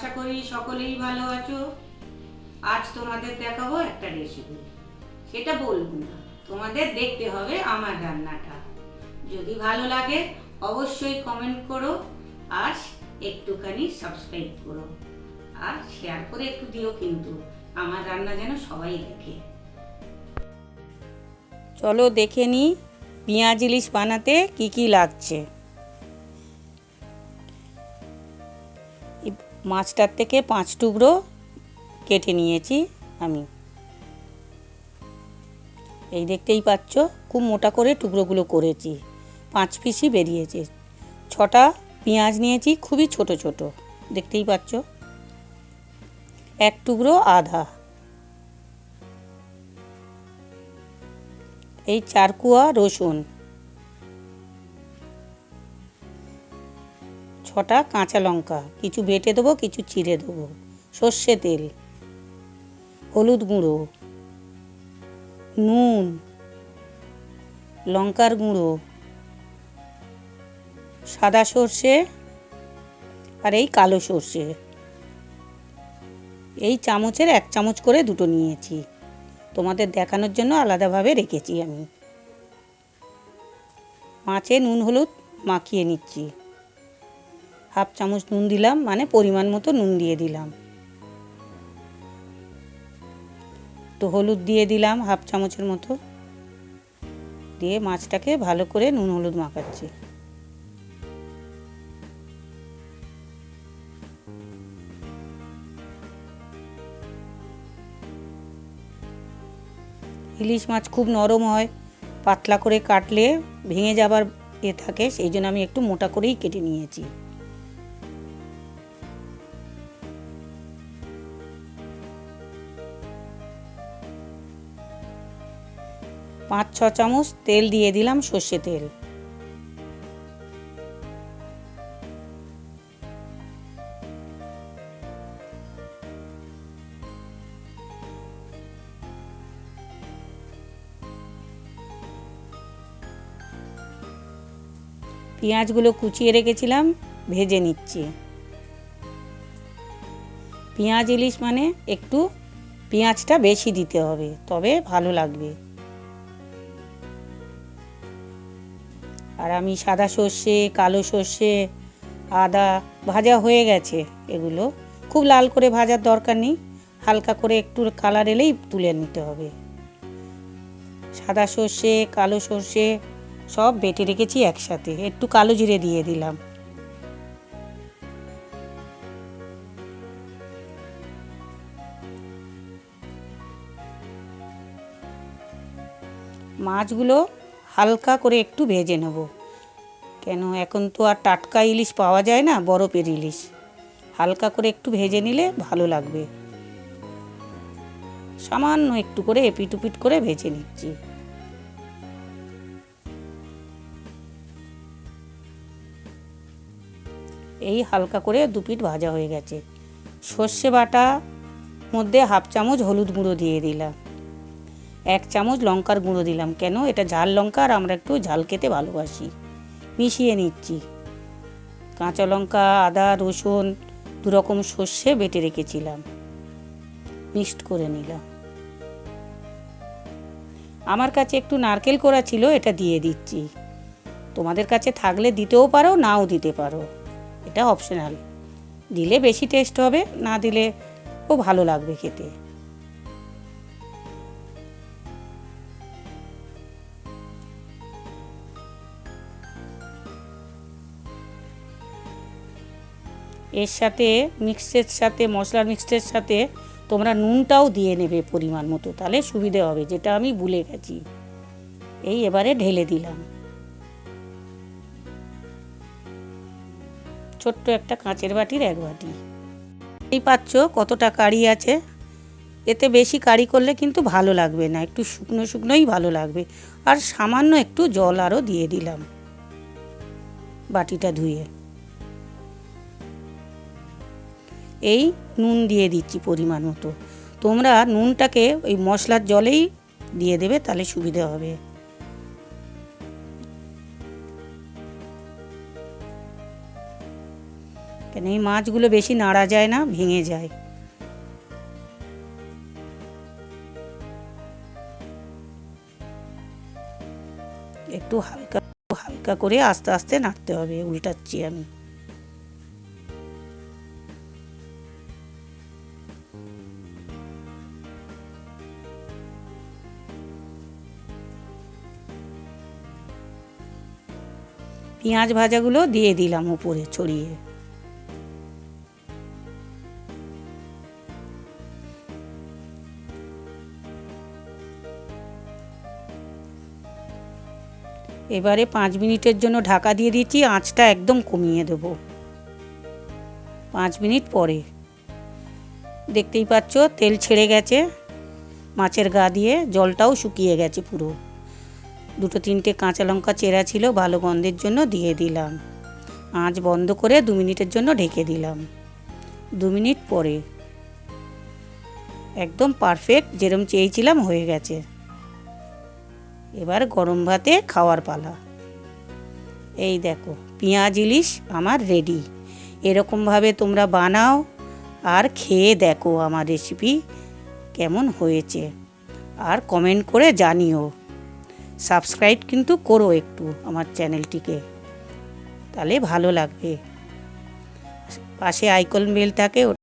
আশা করি সকলেই ভালো আছো। আজ তোমাদের দেখাবো একটা রেসিপি সেটা বলব না, তোমাদের দেখতে হবে আমার রান্নাটা। যদি ভালো লাগে, অবশ্যই কমেন্ট করো, আর একটুখানি সাবস্ক্রাইব করো। আর শেয়ার করে একটু দিও কিন্তু, আমার রান্না যেন সবাই দেখে। চলো দেখে নি পেঁয়াজ ইলিশ বানাতে কি কি লাগছে। মাছটার থেকে পাঁচ টুকরো কেটে নিয়েছি আমি। এই দেখতেই পাচ্ছ, খুব মোটা করে টুকরোগুলো করেছি। পাঁচ পিসই বেরিয়েছে। ছটা পেঁয়াজ নিয়েছি, খুবই ছোট ছোট। দেখতেই পাচ্ছ, এক টুকরো আধা। এই চারকুয়া রসুন। ছটা কাঁচা লঙ্কা, কিছু বেটে দেবো, কিছু চিড়ে দেবো। সর্ষে তেল, হলুদ গুঁড়ো, নুন, লঙ্কার গুঁড়ো, সাদা সর্ষে আর এই কালো সর্ষে। এই চামচের এক চামচ করে দুটো নিয়েছি। তোমাদের দেখানোর জন্য আলাদাভাবে রেখেছি আমি। মাছে নুন হলুদ মাখিয়ে নিচ্ছি। হাফ চামচ নুন দিলাম মানে পরিমাণ মতো নুন দিয়ে দিলাম। তো হলুদ দিয়ে দিলাম হাফ চামচের মতো। দিয়ে মাছটাকে ভালো করে নুন হলুদ মাখাচ্ছি। ইলিশ মাছ খুব নরম হয়, পাতলা করে কাটলে ভেঙে যাবার এ থাকে, সেই জন্য আমি একটু মোটা করেই কেটে নিয়েছি। পাঁচ ছ চামচ তেল দিয়ে দিলাম সর্ষে তেল। পেঁয়াজগুলো কুচিয়ে রেখেছিলাম, ভেজে নিচ্ছি। পেঁয়াজ ইলিশ মানে একটু পেঁয়াজটা বেশি দিতে হবে, তবে ভালো লাগবে। আর আমি সাদা সর্ষে, কালো সর্ষে, আদা ভাজা হয়ে গেছে এগুলো। খুব লাল করে ভাজার দরকার নেই, হালকা করে একটু কালার এলেই তুলে নিতে হবে। সাদা সর্ষে, কালো সর্ষে সব বেটে রেখেছি একসাথে, একটু কালো জিরে দিয়ে দিলাম। মাছগুলো হালকা করে একটু ভেজে নেব। কেন, এখন তো আর টাটকা ইলিশ পাওয়া যায় না, বরফের ইলিশ। হালকা করে একটু ভেজে নিলে ভালো লাগবে। সামান্য একটু করে এপিট উপিট করে ভেজে নিচ্ছি। এই হালকা করে দু পিঠ ভাজা হয়ে গেছে। সর্ষে বাটা মধ্যে হাফ চামচ হলুদ গুঁড়ো দিয়ে দিলাম। এক চামচ লঙ্কার গুঁড়ো দিলাম। কেন? এটা ঝাল লঙ্কা আর আমরা একটু ঝাল খেতে ভালোবাসি। মিশিয়ে নিচ্ছি। কাঁচা লঙ্কা, আদা, রসুন দু রকম সর্ষে বেটে রেখেছিলাম। মিক্সড করে নিলাম। আমার কাছে একটু নারকেল করা ছিল, এটা দিয়ে দিচ্ছি। তোমাদের কাছে থাকলে দিতেও পারো, নাও দিতে পারো। এটা অপশনাল। দিলে বেশি টেস্ট হবে, না দিলে ও ভালো লাগবে খেতে। এর সাথে মিক্সের সাথে, মশলার মিক্সের সাথে তোমরা নুনটাও দিয়ে নেবে পরিমাণ মতো, তাহলে সুবিধে হবে, যেটা আমি ভুলে গেছি। এই এবারে ঢেলে দিলাম। ছোট্ট একটা কাঁচের বাটির এক বাটি। এই পাচ্ছ কতটা কারি আছে। এতে বেশি কারি করলে কিন্তু ভালো লাগবে না, একটু শুকনো শুকনোই ভালো লাগবে। আর সামান্য একটু জল আরও দিয়ে দিলাম। বাটিটা ধুয়ে। এই নুন দিয়ে দিচ্ছি পরিমাণ মতো। তোমরা নুনটাকে ওই মশলার জলেই দিয়ে দেবে, তাহলে সুবিধে হবে। কেন এই মাছগুলো বেশি নাড়া যায় না, ভেঙে যায়। একটু হালকা হালকা করে আস্তে আস্তে নাড়তে হবে, উল্টাচ্ছি আমি। পেঁয়াজ ভাজাগুলো দিয়ে দিলাম উপরে ছড়িয়ে। এবারে পাঁচ মিনিটের জন্য ঢাকা দিয়ে দিচ্ছি, আঁচটা একদম কমিয়ে দেব। পাঁচ মিনিট পরে। দেখতেই পাচ্ছ, তেল ছেড়ে গেছে। মাছের গা দিয়ে জলটাও শুকিয়ে গেছে পুরো। দুটো তিনটে কাঁচা লঙ্কা চেরা ছিল, ভালো গন্ধের জন্য দিয়ে দিলাম। আঁচ বন্ধ করে দু মিনিটের জন্য ঢেকে দিলাম। দু মিনিট পরে। একদম পারফেক্ট, যেরম চেয়েছিলাম হয়ে গেছে। এবার গরম ভাতে খাওয়ার পালা। এই দেখো, পেঁয়াজ, ইলিশ আমার রেডি এরকমভাবে তোমরা বানাও আর খেয়ে দেখো আমার রেসিপি কেমন হয়েছে। আর কমেন্ট করে জানিও। সাবস্ক্রাইব কিন্তু করো একটু আমার চ্যানেলটিকে তাহলে ভালো লাগবে। পাশে আইকন বেল থাকে